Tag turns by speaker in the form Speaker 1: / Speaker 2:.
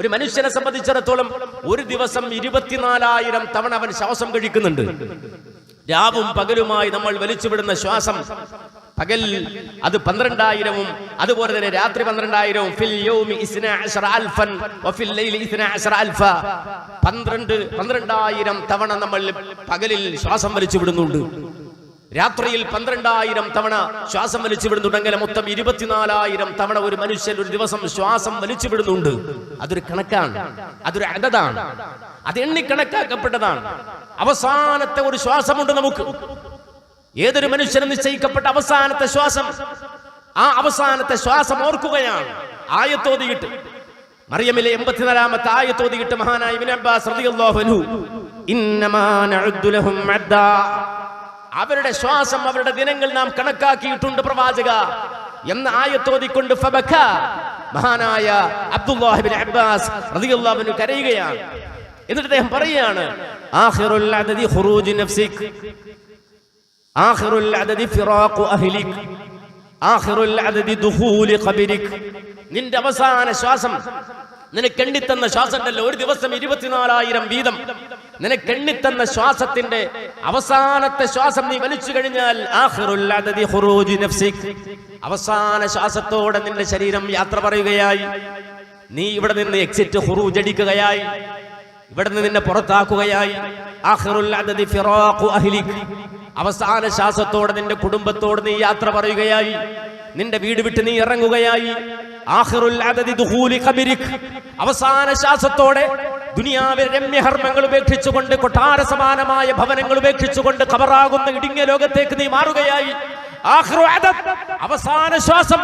Speaker 1: ഒരു മനുഷ്യനെ സംബന്ധിച്ചിടത്തോളം ഒരു ദിവസം ഇരുപത്തിനാലായിരം തവണ അവൻ ശ്വാസം കഴിക്കുന്നുണ്ട്. രാവും പകലുമായി നമ്മൾ വലിച്ചുവിടുന്ന ശ്വാസം പകൽ അത് പന്ത്രണ്ടായിരവും അതുപോലെ തന്നെ രാത്രി പന്ത്രണ്ടായിരവും. പന്ത്രണ്ട് പന്ത്രണ്ടായിരം തവണ നമ്മൾ പകലിൽ ശ്വാസം വലിച്ചു വിടുന്നുണ്ട് രാത്രിയിൽ പന്ത്രണ്ടായിരം തവണ ശ്വാസം വലിച്ചു വിടുന്നുണ്ടെങ്കിൽ മൊത്തം ഇരുപത്തിനാലായിരം തവണ ഒരു മനുഷ്യൻ ഒരു ദിവസം ശ്വാസം വലിച്ചു വിടുന്നുണ്ട് അതൊരു കണക്കാണ്. അതൊരു അടതാണ് അത് എണ്ണി കണക്കാക്കപ്പെട്ടതാണ്. അവസാനത്തെ ഒരു ശ്വാസമുണ്ട് നമുക്ക്. ഏതൊരു മനുഷ്യനും നിശ്ചയിക്കപ്പെട്ട അവസാനത്തെ ശ്വാസം. ആ അവസാനത്തെ ശ്വാസം ഓർക്കുകയാണ്. ആയത്തോതിയിട്ട്. മറിയമിലെ എൺപത്തിനാലാമത്തെ ആയത്തോതിയിട്ട് മഹാനായ ഇബ്നു അബ്ബാസ് റളിയല്ലാഹു അൻഹു. അവരുടെ ശ്വാസം അവരുടെ ദിനങ്ങൾ നാം കണക്കാക്കിയിട്ടുണ്ട് പ്രവാചക. എന്ന ആയത്തോതിക്കൊണ്ട് മഹാനായ അബ്ദുല്ലാഹിബിൻ അബ്ബാസ് റളിയല്ലാഹു കരയുകയാണ്. എന്നിട്ട് അദ്ദേഹം പറയുകയാണ് ആഖിറുൽ അദദി ഖുറൂജ് നഫ്സിക് ആഖിറുൽ അദദി ഫിറാഖു അഹ്ലിക് ആഖിറുൽ അദദി ദുഖൂലി ഖബരിക്. നിന്റെ അവസാന ശ്വാസം നിനക്ക് എണ്ണിത്തന്ന ശ്വാസം ഒരു ദിവസം ഇരുപത്തിനാലായിരം വീതം. നിനക്ക് എണ്ണിത്തന്ന ശ്വാസത്തിന്റെ അവസാനത്തെ ശ്വാസം നീ വലിച്ചു കഴിഞ്ഞാൽ അവസാന ശ്വാസത്തോടെ നിന്റെ ശരീരം യാത്ര പറയുകയായി. നീ ഇവിടെ നിന്ന് എക്സിറ്റ് ഹുറൂജ് അടിക്കുകയായി. ഇവിടെ നിന്ന് നിന്നെ പുറത്താക്കുകയായി. അവസാന ശ്വാസത്തോടെ നിന്റെ കുടുംബത്തോട് നീ യാത്ര പറയുകയായി. നിന്റെ വീട് വിട്ട് നീ ഇറങ്ങുകയായി. അവസാന ശ്വാസത്തോടെ ദുനിയാവിലെ രമ്യഹർമ്മങ്ങൾ ഉപേക്ഷിച്ചുകൊണ്ട് കൊട്ടാര സമാനമായ ഭവനങ്ങൾ ഉപേക്ഷിച്ചുകൊണ്ട് ഖബറാകുന്ന ഇടുങ്ങിയ ലോകത്തേക്ക് നീ മാറുകയായി. അവസാന ശ്വാസം.